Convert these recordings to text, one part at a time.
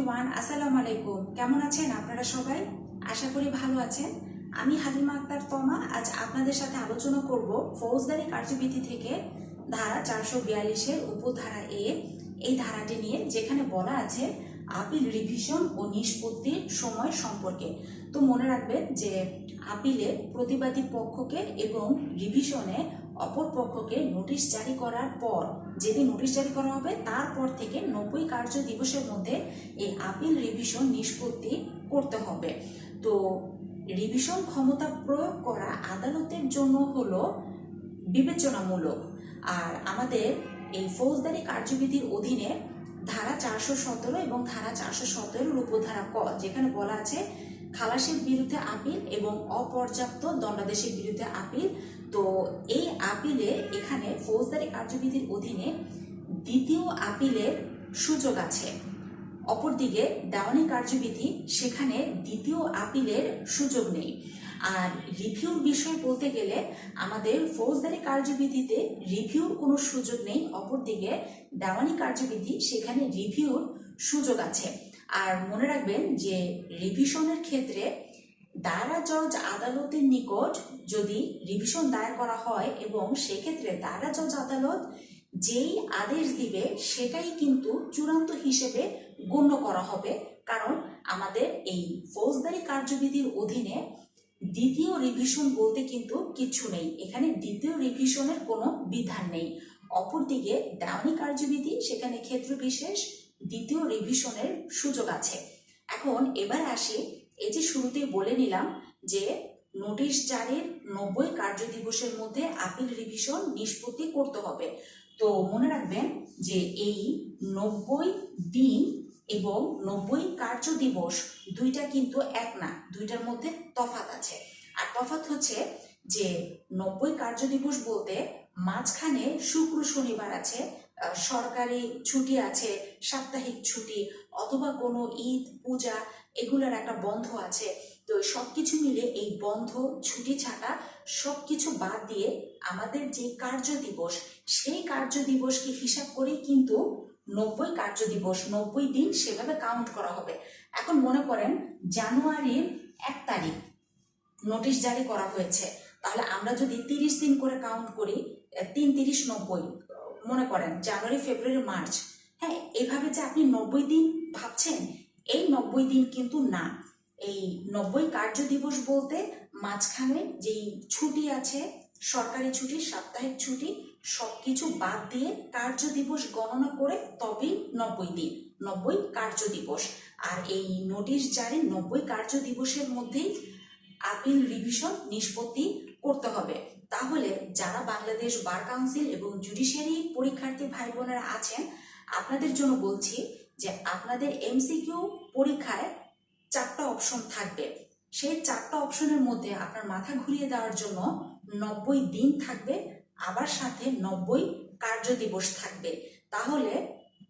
Everyone আসসালামু আলাইকুম। কেমন আছেন আপনারা সবাই? আশা করি ভালো আছেন। আমি হালিমা আক্তার তমা। আজ আপনাদের সাথে আলোচনা করব ফৌজদারি কার্যবিধি থেকে ধারা চারশো বিয়াল্লিশের উপধারা এ। এই ধারাটি নিয়ে যেখানে বলা আছে আপিল রিভিশন ও নিষ্পত্তির সময় সম্পর্কে। তো মনে রাখবেন যে আপিলে প্রতিবাদী পক্ষকে এবং রিভিশনে অপর পক্ষকে নোটিশ জারি করার পর, যেদিন নোটিশ জারি করা হবে, তারপর থেকে নব্বই কার্য দিবসের মধ্যে এই আপিল রিভিশন নিষ্পত্তি করতে হবে। তো রিভিশন ক্ষমতা প্রয়োগ করা আদালতের জন্য হলো বিবেচনামূলক। আর আমাদের এই ফৌজদারি কার্যবিধির অধীনে ধারা চারশো সতেরো এবং ধারা চারশো সতেরোর উপধারা ক, যেখানে বলা আছে খালাসের বিরুদ্ধে আপিল এবং অপর্যাপ্ত দণ্ডাদেশের বিরুদ্ধে আপিল। তো এই আপিলে এখানে ফৌজদারি কার্যবিধির অধীনে দ্বিতীয় আপিলের সুযোগ আছে। অপরদিকে দেওয়ানি কার্যবিধি, সেখানে দ্বিতীয় আপিলের সুযোগ নেই। আর রিভিউর বিষয় বলতে গেলে আমাদের ফৌজদারি কার্যবিধিতে রিভিউর কোনো সুযোগ নেই। অপরদিকে দেওয়ানি কার্যবিধি, সেখানে রিভিউর সুযোগ আছে। আর মনে রাখবেন যে রিভিশনের ক্ষেত্রে দায়রা জজ আদালতের নিকট যদি রিভিশন দায়ের করা হয় এবং সেক্ষেত্রে দায়রা জজ আদালত যেই আদেশ দিবে সেটাই কিন্তু চূড়ান্ত হিসেবে গণ্য করা হবে। কারণ আমাদের এই ফৌজদারি কার্যবিধির অধীনে দ্বিতীয় রিভিশন বলতে কিন্তু কিচ্ছু নেই। এখানে দ্বিতীয় রিভিশনের কোনো বিধান নেই। অপরদিকে দেওয়ানি কার্যবিধি, সেখানে ক্ষেত্র বিশেষ দ্বিতীয় রিভিশনের সুযোগ আছে। এখন এবার আসি, এই যে শুরুতেই বলে নিলাম যে নোটিশ জারির নব্বই কার্য দিবসের মধ্যে আপিল রিভিশন নিষ্পত্তি করতে হবে। তো মনে রাখবেন যে এই নব্বই দিন এবং নব্বই কার্য দিবস দুইটা কিন্তু এক না, দুইটার মধ্যে তফাত আছে। আর তফাত হচ্ছে যে নব্বই কার্য দিবস বলতে মাঝখানে শুক্র শনিবার আছে সরকারি ছুটি আছে, সাপ্তাহিক ছুটি অথবা কোনো ঈদ, পূজা এগুলোর একটা বন্ধ আছে। তো সব কিছু মিলে এই বন্ধ, ছুটি ছাটা সব কিছু বাদ দিয়ে আমাদের যে কার্য দিবস, সেই কার্য দিবসকে হিসাব করেই কিন্তু নব্বই কার্য দিবস, নব্বই দিন সেভাবে কাউন্ট করা হবে। এখন মনে করেন জানুয়ারির এক তারিখ নোটিশ জারি করা হয়েছে। তাহলে আমরা যদি তিরিশ দিন করে কাউন্ট করি, তিন তিরিশ নব্বই মনে করেন, জানুয়ারি, ফেব্রুয়ারি, মার্চ। হ্যাঁ এভাবে যে আপনি নব্বই দিন ভাবছেন, এই নব্বই দিন কিন্তু না। এই নব্বই কার্য দিবস বলতে মাঝখানে যেই ছুটি আছে, সরকারি ছুটি, সাপ্তাহিক ছুটি সব কিছু বাদ দিয়ে কার্য দিবস গণনা করে তবেই নব্বই দিন, নব্বই কার্য দিবস। আর এই নোটিশ জারি নব্বই কার্য দিবসের মধ্যেই আপিল রিভিশন নিষ্পত্তি করতে হবে। তাহলে যারা বাংলাদেশ বার কাউন্সিল এবং জুডিশিয়ারি পরীক্ষার্থী ভাই বোনেরা আছেন, আপনাদের জন্য বলছি যে আপনাদের এমসিকিউ পরীক্ষায় চারটা অপশন থাকবে। সেই চারটা অপশনের মধ্যে আপনার মাথা ঘুরিয়ে দেওয়ার জন্য নব্বই দিন থাকবে, আবার সাথে নব্বই কার্য দিবস থাকবে। তাহলে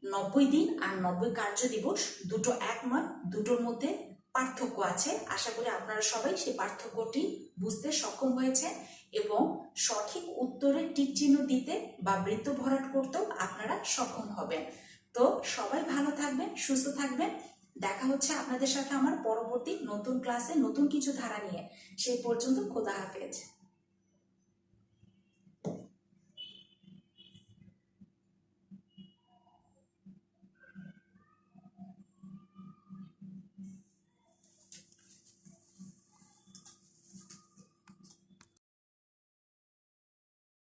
নব্বই দিন আর নব্বই কার্য দিবস দুটো এক নয় দুটোর মধ্যে পার্থক্য আছে। আশা করি আপনারা সবাই সেই পার্থক্যটি বুঝতে সক্ষম হয়েছে এবং সঠিক উত্তরে টিক চিহ্ন দিতে বা বৃত্ত ভরাট করতেও আপনারা সক্ষম হবেন। তো সবাই ভালো থাকবেন, সুস্থ থাকবেন। দেখা হচ্ছে আপনাদের সাথে আমার পরবর্তী নতুন ক্লাসে নতুন কিছু ধারা নিয়ে। সেই পর্যন্ত খোদা হাফেজ।